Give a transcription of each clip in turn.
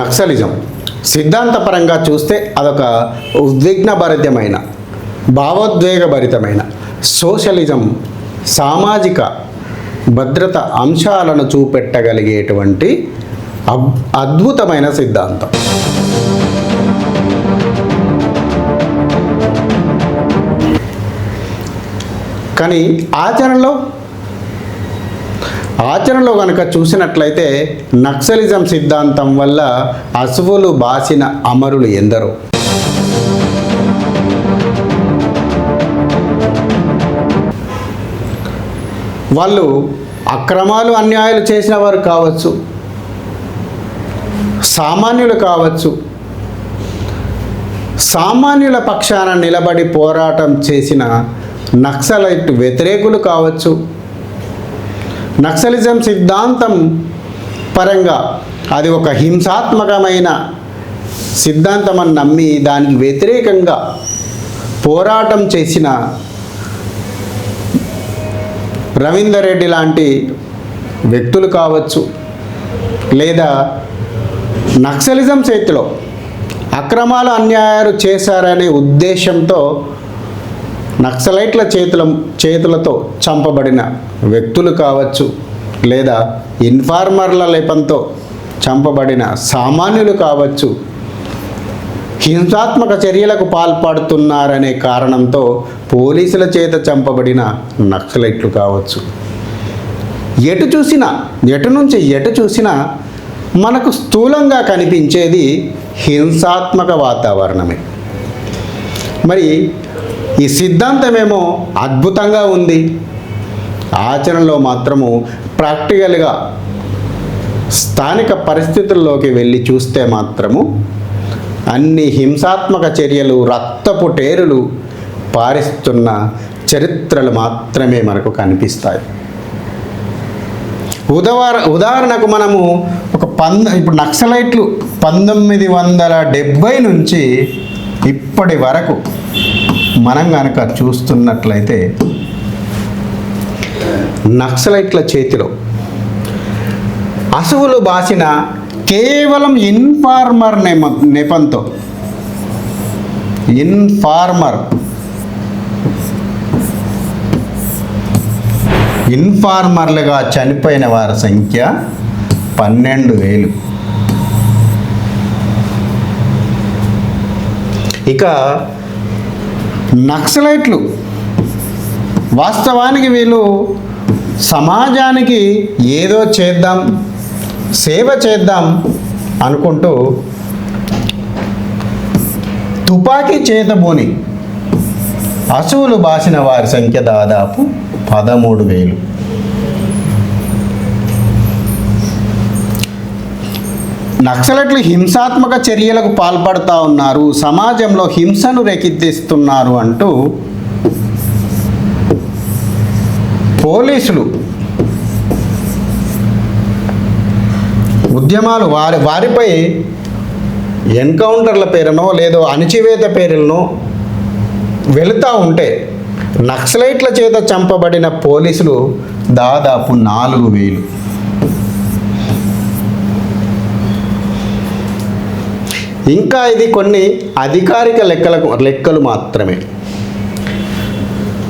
Naxalism. సిద్ధాంతపరంగా చూస్తే అదొక ఉద్విగ్నభరితమైన భావోద్వేగభరితమైన సోషలిజం సామాజిక భద్రత అంశాలను చూపెట్టగలిగేటువంటి అబ్ అద్భుతమైన సిద్ధాంతం. కానీ ఆచరణలో ఆచరణలో కనుక చూసినట్లయితే నక్సలిజం సిద్ధాంతం వల్ల అసువులు బాసిన అమరులు ఎందరో? వాళ్ళు అక్రమాలు అన్యాయాలు చేసిన వారు కావచ్చు సామాన్యులు కావచ్చు సామాన్యుల పక్షాన నిలబడి పోరాటం చేసిన నక్సలైట్ వ్యతిరేకులు కావచ్చు నక్సలిజం సిద్ధాంతం పరంగా అది ఒక హింసాత్మకమైన సిద్ధాంతం అని నమ్మి దానికి వ్యతిరేకంగా పోరాటం చేసిన రవీందర్ రెడ్డి లాంటి వ్యక్తులు కావచ్చు లేదా నక్సలిజం చేతిలో అక్రమాలు అన్యాయాలు చేశారనే ఉద్దేశంతో నక్సలైట్ల చేతుల చేతులతో చంపబడిన వ్యక్తులు కావచ్చు లేదా ఇన్ఫార్మర్ల లేపంతో చంపబడిన సామాన్యులు కావచ్చు హింసాత్మక చర్యలకు పాల్పడుతున్నారనే కారణంతో పోలీసుల చేత చంపబడిన నక్సలైట్లు కావచ్చు. ఎటు చూసినా ఎటు నుంచి ఎటు చూసినా మనకు స్థూలంగా కనిపించేది హింసాత్మక వాతావరణమే. మరి ఈ సిద్ధాంతమేమో అద్భుతంగా ఉంది. ఆచరణలో మాత్రము ప్రాక్టికల్గా స్థానిక పరిస్థితుల్లోకి వెళ్ళి చూస్తే మాత్రము అన్ని హింసాత్మక చర్యలు రక్తపు టేరులు పారిస్తున్న చరిత్రలు మాత్రమే మనకు కనిపిస్తాయి. ఉదాహర ఉదాహరణకు మనము ఒక పంద ఇప్పుడు నక్సలైట్లు పంతొమ్మిది వందల డెబ్భై నుంచి ఇప్పటి వరకు మనం కనుక చూస్తున్నట్లయితే నక్సలైట్ల చేతిలో అసువులు బాసిన కేవలం ఇన్ఫార్మర్ నెమ నెపంతో ఇన్ఫార్మర్ ఇన్ఫార్మర్లుగా చనిపోయిన వారి సంఖ్య పన్నెండు వేలు. ఇక నక్సలైట్లు. వాస్తవానికి వీళ్ళు సమాజానికి ఏదో చేద్దాం సేవ చేద్దాం అనుకుంటూ తుపాకీ చేతబోని అసువులు బాసిన వారి సంఖ్య దాదాపు పదమూడు వేలు. నక్సలైట్లు హింసాత్మక చర్యలకు పాల్పడుతూ ఉన్నారు. సమాజంలో హింసను రేకెత్తిస్తున్నారు అంటూ పోలీసులు ఉద్యమాలు వారి వారిపై ఎన్కౌంటర్ల పేరునో లేదో అణిచివేత పేరులను వెళుతూ ఉంటే నక్సలైట్ల చేత చంపబడిన పోలీసులు దాదాపు నాలుగు వేలు. ఇంకా ఇది కొన్ని అధికారిక లెక్కలకు లెక్కలు మాత్రమే.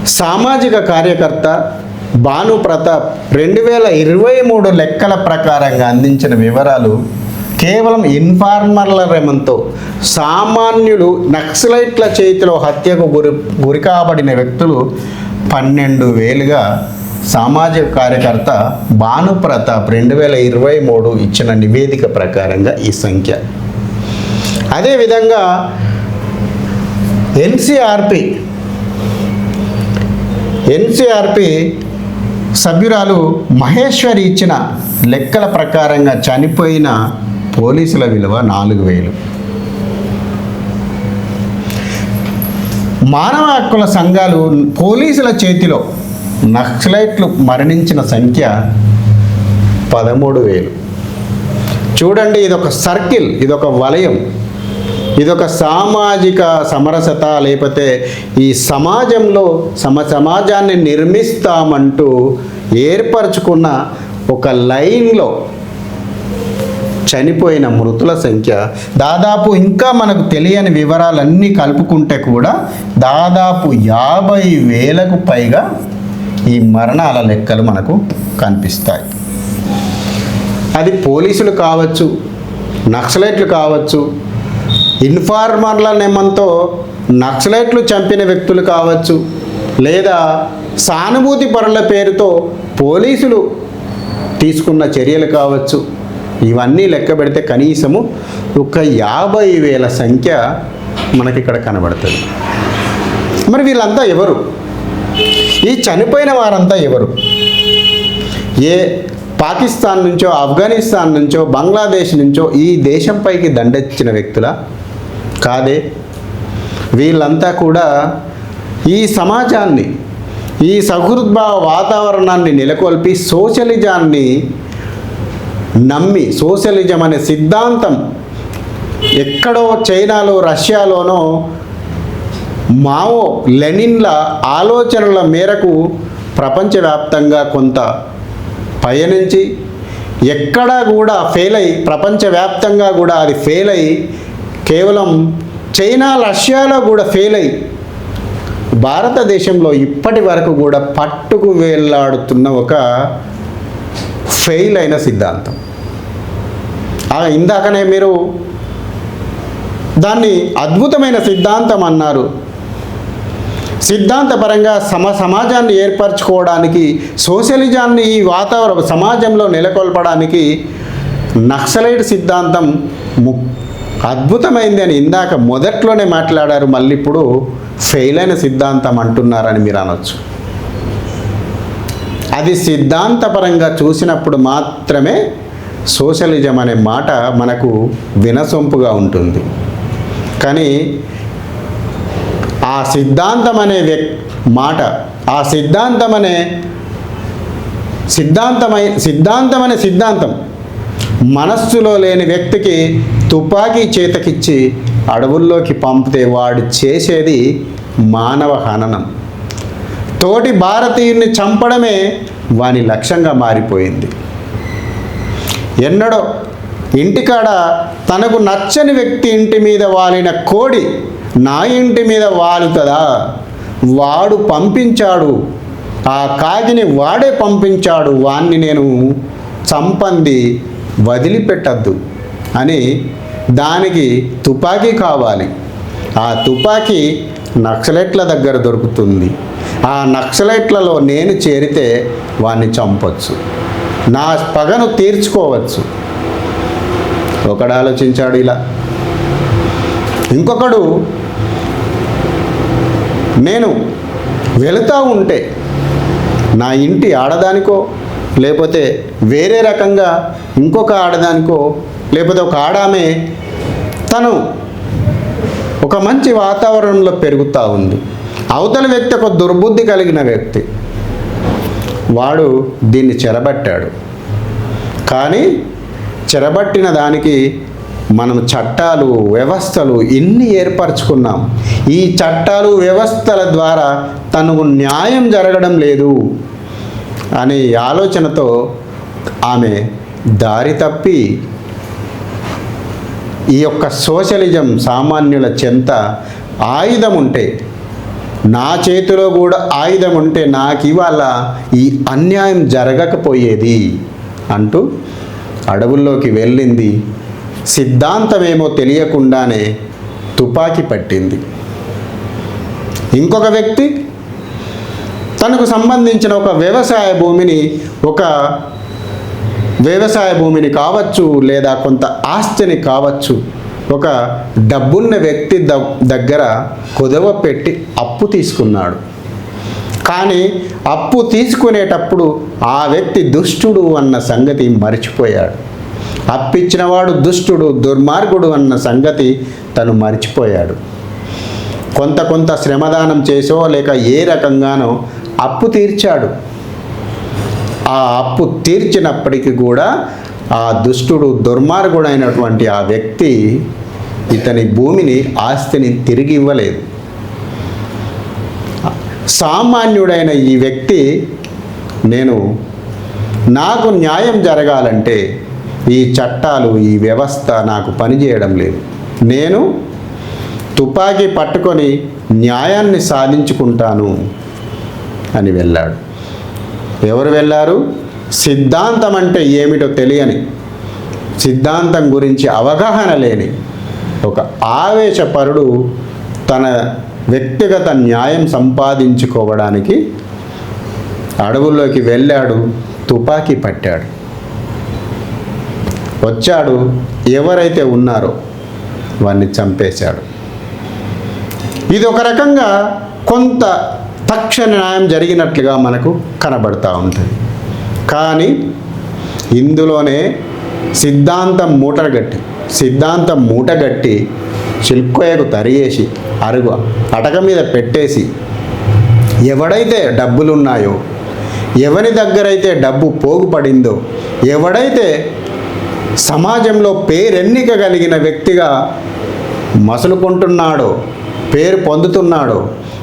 సామాజిక కార్యకర్త భాను ప్రతాప్ రెండు వేల ఇరవై మూడు లెక్కల ప్రకారంగా అందించిన వివరాలు కేవలం ఇన్ఫార్మర్ల రెమంతో సామాన్యులు నక్సలైట్ల చేతిలో హత్యకు గురి గురికాబడిన వ్యక్తులు పన్నెండు వేలుగా సామాజిక కార్యకర్త భాను ప్రతాప్ రెండు వేల ఇరవై మూడు ఇచ్చిన నివేదిక ప్రకారంగా ఈ సంఖ్య. అదేవిధంగా ఎన్సిఆర్పి ఎన్సిఆర్పి సభ్యురాలు మహేశ్వరి ఇచ్చిన లెక్కల ప్రకారంగా చనిపోయిన పోలీసుల విలువ నాలుగు వేలు. మానవ హక్కుల సంఘాలు పోలీసుల చేతిలో నక్సలైట్లు మరణించిన సంఖ్య పదమూడు వేలు. చూడండి ఇదొక సర్కిల్ ఇదొక వలయం. ఇదొక సామాజిక సమరసత లేకపోతే ఈ సమాజంలో సమ సమాజాన్ని నిర్మిస్తామంటూ ఏర్పరచుకున్న ఒక లైన్లో చనిపోయిన మృతుల సంఖ్య దాదాపు ఇంకా మనకు తెలియని వివరాలన్నీ కలుపుకుంటే కూడా దాదాపు యాభై వేలకు పైగా ఈ మరణాల లెక్కలు మనకు కనిపిస్తాయి. అది పోలీసులు కావచ్చు నక్సలైట్లు కావచ్చు ఇన్ఫార్మర్ల నెమ్మంతో నక్సలైట్లు చంపిన వ్యక్తులు కావచ్చు లేదా సానుభూతి పరుల పేరుతో పోలీసులు తీసుకున్న చర్యలు కావచ్చు. ఇవన్నీ లెక్క పెడితే కనీసము ఒక యాభై వేల సంఖ్య మనకి ఇక్కడ కనబడుతుంది. మరి వీళ్ళంతా ఎవరు? ఈ చనిపోయిన వారంతా ఎవరు? ఏ పాకిస్తాన్ నుంచో ఆఫ్ఘనిస్తాన్ నుంచో బంగ్లాదేశ్ నుంచో ఈ దేశంపైకి దండెచ్చిన వ్యక్తుల? కాదే. వీళ్ళంతా కూడా ఈ సమాజాన్ని ఈ సహృద్భావ వాతావరణాన్ని నెలకొల్పి సోషలిజాన్ని నమ్మి సోషలిజం అనే సిద్ధాంతం ఎక్కడో చైనాలో రష్యాలోనో మావో లెనిన్ల ఆలోచనల మేరకు ప్రపంచవ్యాప్తంగా కొంత పయనించి ఎక్కడా కూడా ఫెయిల్ అయి ప్రపంచవ్యాప్తంగా కూడా అది ఫెయిల్ అయి కేవలం చైనా రష్యాలో కూడా ఫెయిల్ అయ్యి భారతదేశంలో ఇప్పటి వరకు కూడా పట్టుకు వేలాడుతున్న ఒక ఫెయిల్ అయిన సిద్ధాంతం. ఇందాకనే మీరు దాన్ని అద్భుతమైన సిద్ధాంతం అన్నారు. సిద్ధాంతపరంగా సమ సమాజాన్ని ఏర్పరచుకోవడానికి సోషలిజాన్ని ఈ వాతావరణ సమాజంలో నెలకొల్పడానికి నక్సలైట్ సిద్ధాంతం ము అద్భుతమైంది అని ఇందాక మొదట్లోనే మాట్లాడారు మళ్ళీ ఇప్పుడు ఫెయిల్ అయిన సిద్ధాంతం అంటున్నారని మీరు అనొచ్చు. అది సిద్ధాంతపరంగా చూసినప్పుడు మాత్రమే సోషలిజం అనే మాట మనకు వినసొంపుగా ఉంటుంది. కానీ ఆ సిద్ధాంతం అనే వ్యక్ మాట ఆ సిద్ధాంతం అనే సిద్ధాంతమై సిద్ధాంతం అనే సిద్ధాంతం మనస్సులో లేని వ్యక్తికి తుపాకీ చేతకిచ్చి అడవుల్లోకి పంపితే వాడు చేసేది మానవ హననం. తోటి భారతీయుని చంపడమే వాని లక్ష్యంగా మారిపోయింది. ఎన్నడో ఇంటికాడ తనకు నచ్చని వ్యక్తి ఇంటి మీద వాలిన కోడి నా ఇంటి మీద వాలుతుందా? వాడు పంపించాడు. ఆ కాకిని వాడే పంపించాడు. వాణ్ణి నేను చంపంది వదిలిపెట్టద్దు. అని దానికి తుపాకీ కావాలి. ఆ తుపాకీ నక్సలైట్ల దగ్గర దొరుకుతుంది. ఆ నక్సలైట్లలో నేను చేరితే వాణ్ణి చంపొచ్చు. నా పగను తీర్చుకోవచ్చు. ఒకడు ఆలోచించాడు ఇలా. ఇంకొకడు నేను వెళుతూ ఉంటే నా ఇంటి ఆడదానికో లేకపోతే వేరే రకంగా ఇంకొక ఆడదానికో లేకపోతే ఒక ఆడామె తను ఒక మంచి వాతావరణంలో పెరుగుతూ ఉంది. అవతల వ్యక్తి ఒక దుర్బుద్ధి కలిగిన వ్యక్తి. వాడు దీన్ని చెరబట్టాడు. కానీ చెరబట్టిన దానికి మనం చట్టాలు వ్యవస్థలు ఇన్ని ఏర్పరచుకున్నాం. ఈ చట్టాలు వ్యవస్థల ద్వారా తనకు న్యాయం జరగడం లేదు అనే ఆలోచనతో ఆమె దారి తప్పి ఈ యొక్క సోషలిజం సామాన్యుల చెంత ఆయుధం ఉంటే నా చేతిలో కూడా ఆయుధం ఉంటే నాకు ఇవాళ ఈ అన్యాయం జరగకపోయేది అంటూ అడవుల్లోకి వెళ్ళింది. సిద్ధాంతమేమో తెలియకుండానే తుపాకీ పట్టింది. ఇంకొక వ్యక్తి తనకు సంబంధించిన ఒక వ్యవసాయ భూమిని ఒక వ్యవసాయ భూమిని కావచ్చు లేదా కొంత ఆస్తిని కావచ్చు ఒక డబ్బున్న వ్యక్తి ద- దగ్గర కుదవ పెట్టి అప్పు తీసుకున్నాడు. కానీ అప్పు తీసుకునేటప్పుడు ఆ వ్యక్తి దుష్టుడు అన్న సంగతి మర్చిపోయాడు. అప్పిచ్చినవాడు దుష్టుడు దుర్మార్గుడు అన్న సంగతి తను మర్చిపోయాడు. కొంత కొంత శ్రమదానం చేసో లేక ఏ రకంగానో అప్పు తీర్చాడు. ఆ అప్పు తీర్చినప్పటికీ కూడా ఆ దుష్టుడు దుర్మార్గుడైనటువంటి ఆ వ్యక్తి ఇతని భూమిని ఆస్తిని తిరిగి ఇవ్వలేదు. సామాన్యుడైన ఈ వ్యక్తి నేను నాకు న్యాయం జరగాలంటే ఈ చట్టాలు ఈ వ్యవస్థ నాకు పనిచేయడం లేదు. నేను తుపాకీ పట్టుకొని న్యాయాన్ని సాధించుకుంటాను అని వెళ్ళాడు. ఎవరు వెళ్ళారు? సిద్ధాంతం అంటే ఏమిటో తెలియని సిద్ధాంతం గురించి అవగాహన లేని ఒక ఆవేశపరుడు తన వ్యక్తిగత న్యాయం సంపాదించుకోవడానికి అడవుల్లోకి వెళ్ళాడు తుపాకీ పట్టాడు. వచ్చాడు ఎవరైతే ఉన్నారో వాడిని చంపేశాడు. ఇది ఒక రకంగా కొంత తక్షణ న్యాయం జరిగినట్లుగా మనకు కనబడతా ఉంటుంది. కానీ ఇందులోనే సిద్ధాంతం మూటగట్టి సిద్ధాంతం మూటగట్టి చిల్కోయకు తరిగేసి అరుగు అటక మీద పెట్టేసి ఎవడైతే డబ్బులున్నాయో ఎవరి దగ్గరైతే డబ్బు పోగుపడిందో ఎవడైతే సమాజంలో పేరెన్నిక కలిగిన వ్యక్తిగా మసులుకుంటున్నాడో పేరు పొందుతున్నాడో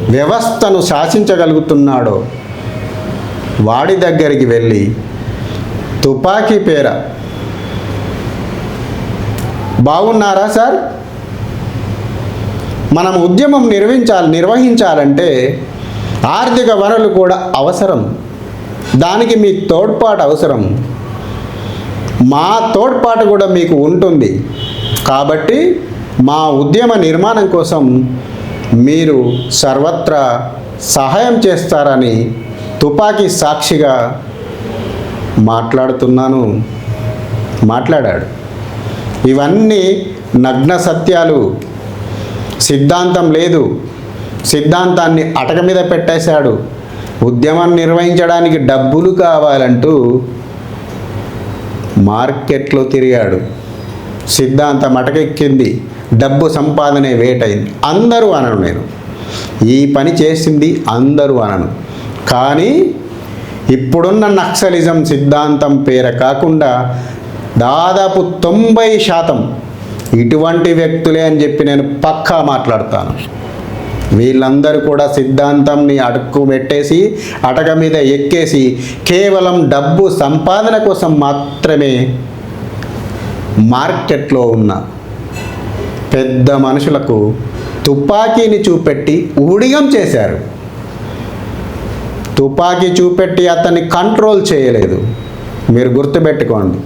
వ్యవస్థను శాసించగలుగుతున్నాడో వాడి దగ్గరికి వెళ్ళి తుపాకీ పేర. బాగున్నారా సార్? మనం ఉద్యమం నిర్వహించాలి నిర్వహించాలంటే ఆర్థిక వనరులు కూడా అవసరం. దానికి మీ తోడ్పాటు అవసరం. మా తోడ్పాటు కూడా మీకు ఉంటుంది. కాబట్టి మా ఉద్యమ నిర్మాణం కోసం మీరు సర్వత్రా సహాయం చేస్తారని తుపాకీ సాక్షిగా మాట్లాడుతున్నాను. మాట్లాడాడు. ఇవన్నీ నగ్న సత్యాలు. సిద్ధాంతం లేదు. సిద్ధాంతాన్ని అటక మీద పెట్టేశాడు. ఉద్యమం నిర్వహించడానికి డబ్బులు కావాలంటూ మార్కెట్లో తిరిగాడు. సిద్ధాంతం అటకెక్కింది. డబ్బు సంపాదనే వేటైంది అందరూ అనను నేను. ఈ పని చేసింది అందరూ అనను కానీ ఇప్పుడున్న నక్సలిజం సిద్ధాంతం పేర కాకుండా దాదాపు తొంభై శాతం ఇటువంటి వ్యక్తులే అని చెప్పి నేను పక్కా మాట్లాడతాను. వీళ్ళందరూ కూడా సిద్ధాంతంని అడుక్కు పెట్టేసి అటక మీద ఎక్కేసి కేవలం డబ్బు సంపాదన కోసం మాత్రమే మార్కెట్లో ఉన్న పెద్ద మనుషులకు తుపాకీని చూపెట్టి ఊడిగం చేశారు. తుపాకీ చూపెట్టి అతన్ని కంట్రోల్ చేయలేదు. మీరు గుర్తుపెట్టుకోండి.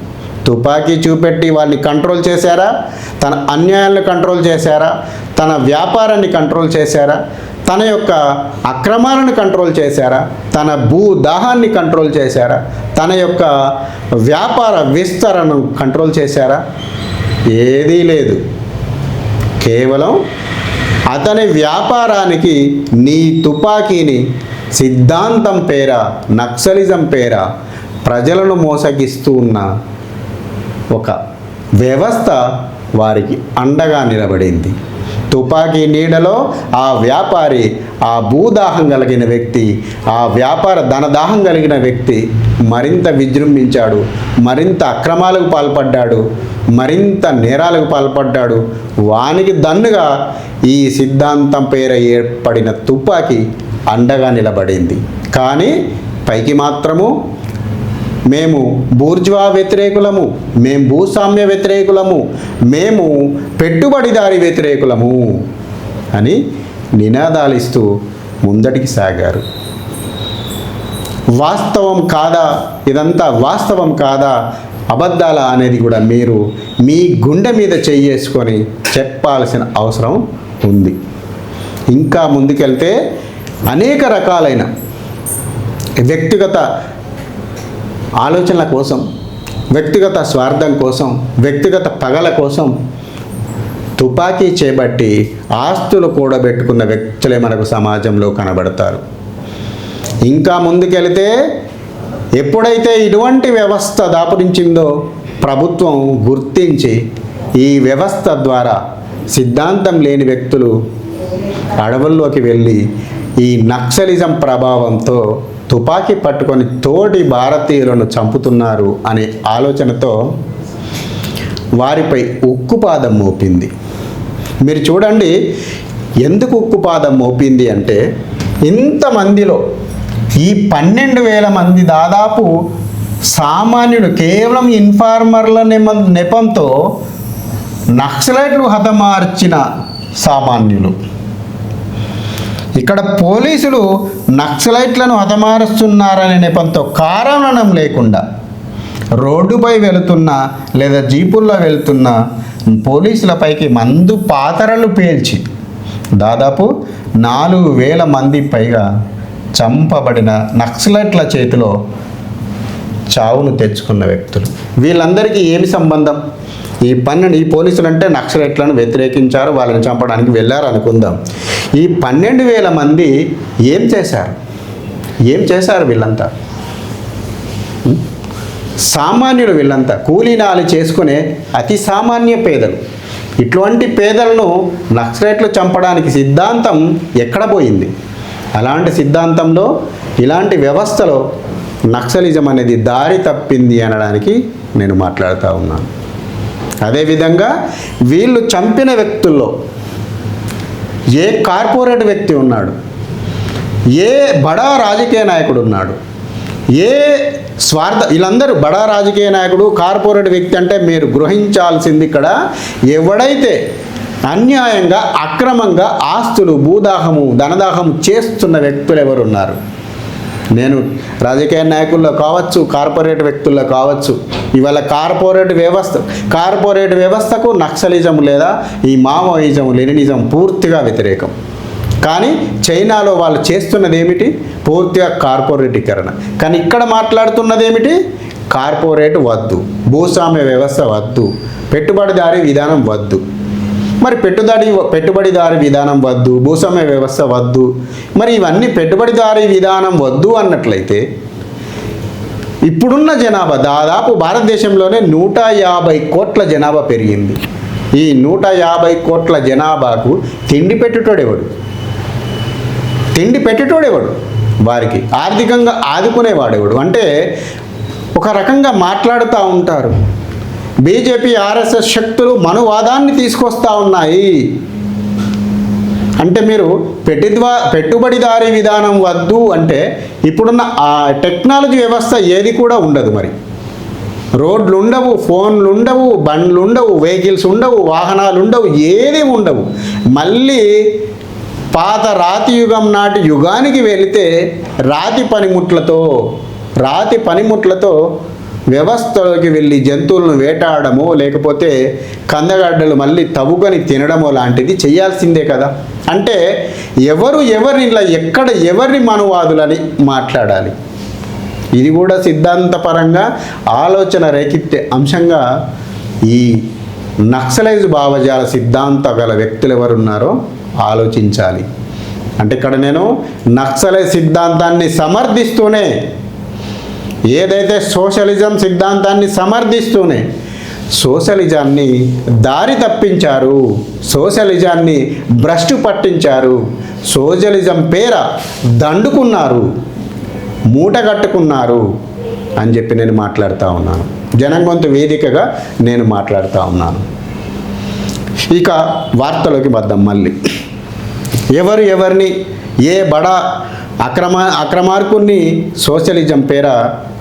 తుపాకీ చూపెట్టి వాళ్ళని కంట్రోల్ చేశారా? తన అన్యాయాలను కంట్రోల్ చేశారా? తన వ్యాపారాన్ని కంట్రోల్ చేశారా? తన యొక్క అక్రమాలను కంట్రోల్ చేశారా? తన భూ దాహాన్ని కంట్రోల్ చేశారా? తన యొక్క వ్యాపార విస్తరణను కంట్రోల్ చేశారా? ఏదీ లేదు. కేవలం అతని వ్యాపారానికి నీ తుపాకీని సిద్ధాంతం పేర నక్సలిజం పేర ప్రజలను మోసగిస్తూ ఉన్న ఒక వ్యవస్థ వారికి అండగా నిలబడింది. తుపాకీ నీడలో ఆ వ్యాపారి ఆ భూదాహం కలిగిన వ్యక్తి ఆ వ్యాపార ధనదాహం కలిగిన వ్యక్తి మరింత విజృంభించాడు మరింత అక్రమాలకు పాల్పడ్డాడు మరింత నేరాలకు పాల్పడ్డాడు. వానికి దన్నుగా ఈ సిద్ధాంతం పేర ఏర్పడిన తుపాకీ అండగా నిలబడింది. కానీ పైకి మాత్రము మేము బూర్జ్వా వ్యతిరేకులము మేము భూస్వామ్య వ్యతిరేకులము మేము పెట్టుబడిదారి వ్యతిరేకులము అని నినాదాలిస్తూ ముందటికి సాగారు. వాస్తవం కాదా? ఇదంతా వాస్తవం కాదా? అబద్ధాల అనేది కూడా మీరు మీ గుండె మీద చెయ్యేసుకొని చెప్పాల్సిన అవసరం ఉంది. ఇంకా ముందుకెళ్తే అనేక రకాలైన వ్యక్తిగత ఆలోచనల కోసం వ్యక్తిగత స్వార్థం కోసం వ్యక్తిగత పగల కోసం తుపాకీ చేపట్టి ఆస్తులు కూడబెట్టుకున్న వ్యక్తులే మనకు సమాజంలో కనబడతారు. ఇంకా ముందుకెళితే ఎప్పుడైతే ఇటువంటి వ్యవస్థ దాపురించిందో ప్రభుత్వం గుర్తించి ఈ వ్యవస్థ ద్వారా సిద్ధాంతం లేని వ్యక్తులు అడవుల్లోకి వెళ్ళి ఈ నక్సలిజం ప్రభావంతో తుపాకీ పట్టుకొని తోటి భారతీయులను చంపుతున్నారు అనే ఆలోచనతో వారిపై ఉక్కుపాదం మోపింది. మీరు చూడండి ఎందుకు ఉక్కుపాదం మోపింది అంటే ఇంతమందిలో ఈ పన్నెండు వేల మంది దాదాపు సామాన్యుడు కేవలం ఇన్ఫార్మర్ల నెమ నెపంతో నక్సలైట్లు హతమార్చిన సామాన్యులు. ఇక్కడ పోలీసులు నక్సలైట్లను హతమారుస్తున్నారనే నెపంతో కారణం లేకుండా రోడ్డుపై వెళుతున్న లేదా జీపుల్లో వెళుతున్న పోలీసులపైకి మందు పాతరలు పేల్చి దాదాపు నాలుగు వేల మంది పైగా చంపబడిన నక్సలైట్ల చేతిలో చావును తెచ్చుకున్న వ్యక్తులు. వీళ్ళందరికీ ఏమి సంబంధం? ఈ పన్నెండు ఈ పోలీసులు అంటే నక్సలైట్లను వ్యతిరేకించారు వాళ్ళని చంపడానికి వెళ్ళారు అనుకుందాం. ఈ పన్నెండు వేల మంది ఏం చేశారు? ఏం చేశారు వీళ్ళంతా? సామాన్యుడు వీళ్ళంతా కూలీనాలు చేసుకునే అతి సామాన్య పేదలు. ఇటువంటి పేదలను నక్సలైట్లు చంపడానికి సిద్ధాంతం ఎక్కడ పోయింది? అలాంటి సిద్ధాంతంలో ఇలాంటి వ్యవస్థలో నక్సలిజం అనేది దారి తప్పింది అనడానికి నేను మాట్లాడుతూ ఉన్నాను. అదేవిధంగా వీళ్ళు చంపిన వ్యక్తుల్లో ఏ కార్పొరేట్ వ్యక్తి ఉన్నాడు ఏ బడా రాజకీయ నాయకుడు ఉన్నాడు ఏ స్వార్థ వీళ్ళందరూ బడా రాజకీయ నాయకుడు కార్పొరేట్ వ్యక్తి అంటే మీరు గ్రహించాల్సింది ఇక్కడ ఎవడైతే అన్యాయంగా అక్రమంగా ఆస్తులు భూదాహము ధనదాహం చేస్తున్న వ్యక్తులు ఎవరున్నారు? నేను రాజకీయ నాయకుల్లో కావచ్చు కార్పొరేట్ వ్యక్తుల్లో కావచ్చు ఇవాళ కార్పొరేట్ వ్యవస్థ కార్పొరేట్ వ్యవస్థకు నక్సలిజం లేదా ఈ మావోయిజం లెనినిజం పూర్తిగా వ్యతిరేకం. కానీ చైనాలో వాళ్ళు చేస్తున్నది ఏమిటి? పూర్తిగా కార్పొరేటీకరణ. కానీ ఇక్కడ మాట్లాడుతున్నది ఏమిటి? కార్పొరేట్ వద్దు భూస్వామ్య వ్యవస్థ వద్దు పెట్టుబడిదారీ విధానం వద్దు. మరి పెట్టుబడి పెట్టుబడిదారి విధానం వద్దు భూస్వామ్య వ్యవస్థ వద్దు. మరి ఇవన్నీ పెట్టుబడిదారి విధానం వద్దు అన్నట్లయితే ఇప్పుడున్న జనాభా దాదాపు భారతదేశంలోనే నూట యాభై కోట్ల జనాభా పెరిగింది. ఈ నూట యాభై కోట్ల జనాభాకు తిండి పెట్టేటోడెవడు? తిండి పెట్టేటోడెవడు? వారికి ఆర్థికంగా ఆదుకునేవాడెవడు? అంటే ఒక రకంగా మాట్లాడుతూ ఉంటారు. బీజేపీ ఆర్ఎస్ఎస్ శక్తులు మనువాదాన్ని తీసుకొస్తా ఉన్నాయి. అంటే మీరు పెట్టిద్వా పెట్టుబడిదారీ విధానం వద్దు అంటే ఇప్పుడున్న ఆ టెక్నాలజీ వ్యవస్థ ఏది కూడా ఉండదు మరి. రోడ్లు ఉండవు ఫోన్లు ఉండవు బండ్లు ఉండవు వెహికల్స్ ఉండవు వాహనాలు ఉండవు ఏది ఉండవు. మళ్ళీ పాత రాతి యుగం నాటి యుగానికి వెళితే రాతి పనిముట్లతో రాతి పనిముట్లతో వ్యవస్థలోకి వెళ్ళి జంతువులను వేటాడము లేకపోతే కందగడ్డలు మళ్ళీ తవ్వుకొని తినడమో లాంటిది చేయాల్సిందే కదా. అంటే ఎవరు ఎవరిని ఇలా ఎక్కడ ఎవరిని మనువాదులని మాట్లాడాలి? ఇది కూడా సిద్ధాంతపరంగా ఆలోచన రేకెత్తే అంశంగా ఈ నక్సలైజ్ భావజాల సిద్ధాంత గల వ్యక్తులు ఎవరున్నారో ఆలోచించాలి. అంటే ఇక్కడ నేను నక్సలైజ్ సిద్ధాంతాన్ని సమర్థిస్తూనే ఏదైతే సోషలిజం సిద్ధాంతాన్ని సమర్థిస్తూనే సోషలిజాన్ని దారి తప్పించారు సోషలిజాన్ని భ్రష్టు పట్టించారు సోషలిజం పేర దండుకున్నారు మూట కట్టుకున్నారు అని చెప్పి నేను మాట్లాడుతూ ఉన్నాను. జనంగొంతు వేదికగా నేను మాట్లాడుతూ ఉన్నాను. ఇక వార్తలోకి వద్దాం మళ్ళీ. ఎవరు ఎవరిని ఏ బడా అక్రమ అక్రమార్కుని సోషలిజం పేర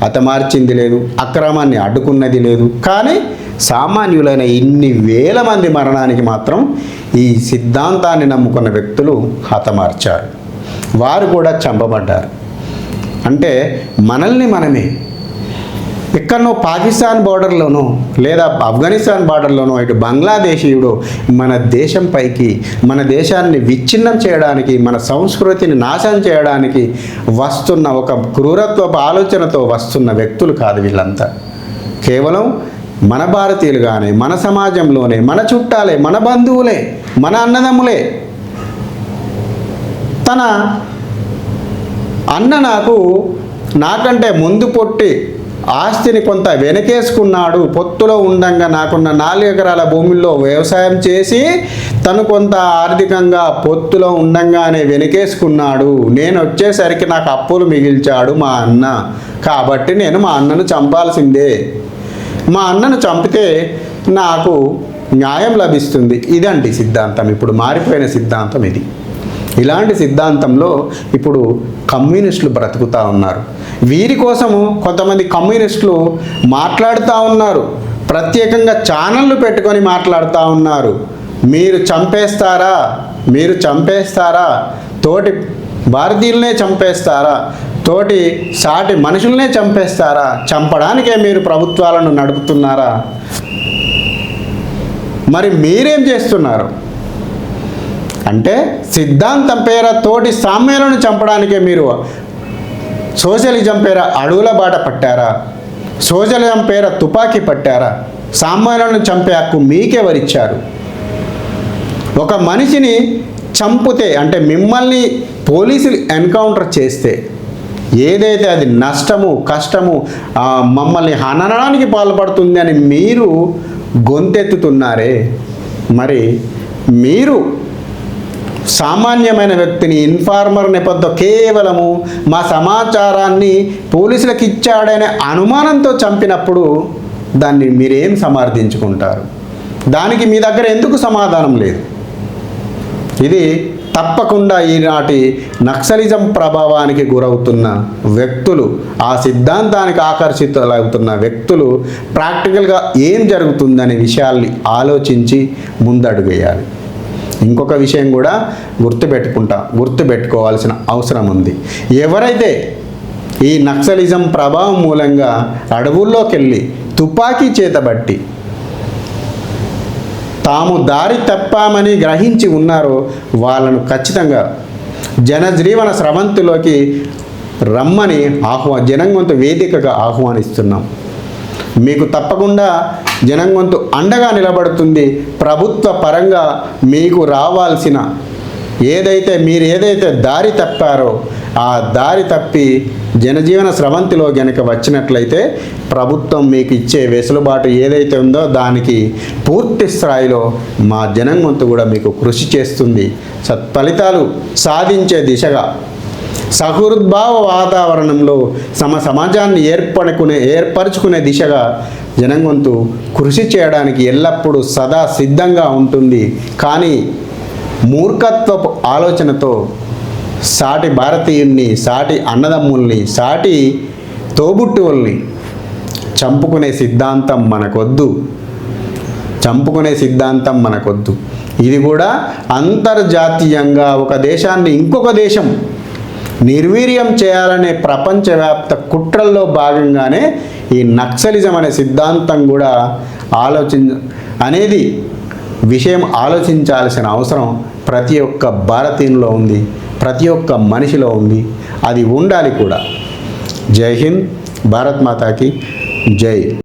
హతమార్చింది లేదు. అక్రమాన్ని అడ్డుకున్నది లేదు. కానీ సామాన్యులైన ఇన్ని వేల మంది మరణానికి మాత్రం ఈ సిద్ధాంతాన్ని నమ్ముకున్న వ్యక్తులు హతమార్చారు. వారు కూడా చంపబడ్డారు. అంటే మనల్ని మనమే ఎక్కడనో పాకిస్తాన్ బార్డర్లోనో లేదా ఆఫ్ఘనిస్తాన్ బార్డర్లోనో ఇటు బంగ్లాదేశీయుడు మన దేశం పైకి మన దేశాన్ని విచ్ఛిన్నం చేయడానికి మన సంస్కృతిని నాశనం చేయడానికి వస్తున్న ఒక క్రూరత్వపు ఆలోచనతో వస్తున్న వ్యక్తులు కాదు వీళ్ళంతా. కేవలం మన భారతీయులుగానే మన సమాజంలోనే మన చుట్టాలే మన బంధువులే మన అన్నదమ్ములే. తన అన్న నాకు నాకంటే ముందు పొట్టి ఆస్తిని కొంత వెనకేసుకున్నాడు. పొత్తులో ఉండంగా నాకున్న నాలుగు ఎకరాల భూమిలో వ్యవసాయం చేసి తను కొంత ఆర్థికంగా పొత్తులో ఉండంగానే వెనకేసుకున్నాడు. నేను వచ్చేసరికి నాకు అప్పులు మిగిల్చాడు మా అన్న. కాబట్టి నేను మా అన్నను చంపాల్సిందే. మా అన్నను చంపితే నాకు న్యాయం లభిస్తుంది. ఇదండి సిద్ధాంతం. ఇప్పుడు మారిపోయిన సిద్ధాంతం ఇది. ఇలాంటి సిద్ధాంతంలో ఇప్పుడు కమ్యూనిస్టులు బ్రతుకుతూ ఉన్నారు. వీరి కోసము కొంతమంది కమ్యూనిస్టులు మాట్లాడుతూ ఉన్నారు. ప్రత్యేకంగా ఛానళ్ళు పెట్టుకొని మాట్లాడుతూ ఉన్నారు. మీరు చంపేస్తారా? మీరు చంపేస్తారా? తోటి భారతీయులనే చంపేస్తారా? తోటి సాటి మనుషులనే చంపేస్తారా? చంపడానికే మీరు ప్రభుత్వాలను నడుపుతున్నారా? మరి మీరేం చేస్తున్నారు? అంటే సిద్ధాంతం పేర తోటి సామ్యాలను చంపడానికే మీరు సోషలిజం పేర అడవుల బాట పట్టారా? సోషలిజం పేర తుపాకీ పట్టారా? సామ్యాలను చంపే హక్కు మీకెవరిచ్చారు? ఒక మనిషిని చంపితే అంటే మిమ్మల్ని పోలీసులు ఎన్కౌంటర్ చేస్తే ఏదైతే అది నష్టము కష్టము మమ్మల్ని హననడానికి పాల్పడుతుంది అని మీరు గొంతెత్తుతున్నారే మరి మీరు సామాన్యమైన వ్యక్తిని ఇన్ఫార్మర్ నేపథ్యం కేవలము మా సమాచారాన్ని పోలీసులకు ఇచ్చాడనే అనుమానంతో చంపినప్పుడు దాన్ని మీరేం సమర్థించుకుంటారు? దానికి మీ దగ్గర ఎందుకు సమాధానం లేదు? ఇది తప్పకుండా ఈనాటి నక్సలిజం ప్రభావానికి గురవుతున్న వ్యక్తులు ఆ సిద్ధాంతానికి ఆకర్షితులవుతున్న వ్యక్తులు ప్రాక్టికల్గా ఏం జరుగుతుందనే విషయాల్ని ఆలోచించి ముందడుగేయాలి ఇంకొక విషయం కూడా గుర్తుపెట్టుకుంటా గుర్తుపెట్టుకోవాల్సిన అవసరం ఉంది. ఎవరైతే ఈ నక్సలిజం ప్రభావం మూలంగా అడవుల్లోకి వెళ్ళి తుపాకీ చేతబట్టి తాము దారి తప్పామని గ్రహించి ఉన్నారో వాళ్ళను ఖచ్చితంగా జనజీవన స్రవంతిలోకి రమ్మని ఆహ్వా జనంగంత వేదికగా ఆహ్వానిస్తున్నాం. మీకు తప్పకుండా జనంగొంతు అండగా నిలబడుతుంది. ప్రభుత్వ పరంగా మీకు రావాల్సిన ఏదైతే మీరు ఏదైతే దారి తప్పారో ఆ దారి తప్పి జనజీవన స్రవంతిలో గనక వచ్చినట్లయితే ప్రభుత్వం మీకు ఇచ్చే వెసులుబాటు ఏదైతే ఉందో దానికి పూర్తి స్థాయిలో మా జనంగొంతు కూడా మీకు కృషి చేస్తుంది. సత్ఫలితాలు సాధించే దిశగా సహృద్భావ వాతావరణంలో సమ సమాజాన్ని ఏర్పడుకునే ఏర్పరచుకునే దిశగా జనంగొంతు కృషి చేయడానికి ఎల్లప్పుడూ సదా సిద్ధంగా ఉంటుంది. కానీ మూర్ఖత్వపు ఆలోచనతో సాటి భారతీయుల్ని సాటి అన్నదమ్ముల్ని సాటి తోబుట్టువుల్ని చంపుకునే సిద్ధాంతం మనకొద్దు. చంపుకునే సిద్ధాంతం మనకొద్దు. ఇది కూడా అంతర్జాతీయంగా ఒక దేశాన్ని ఇంకొక దేశం నిర్వీర్యం చేయాలనే ప్రపంచవ్యాప్త కుట్రల్లో భాగంగానే ఈ నక్సలిజం అనే సిద్ధాంతం కూడా ఆలోచించ అనేది విషయం ఆలోచించాల్సిన అవసరం ప్రతి ఒక్క భారతీయునిలో ఉంది ప్రతి ఒక్క మనిషిలో ఉంది. అది ఉండాలి కూడా. జై హింద్ భారత్ మాతాకి జై.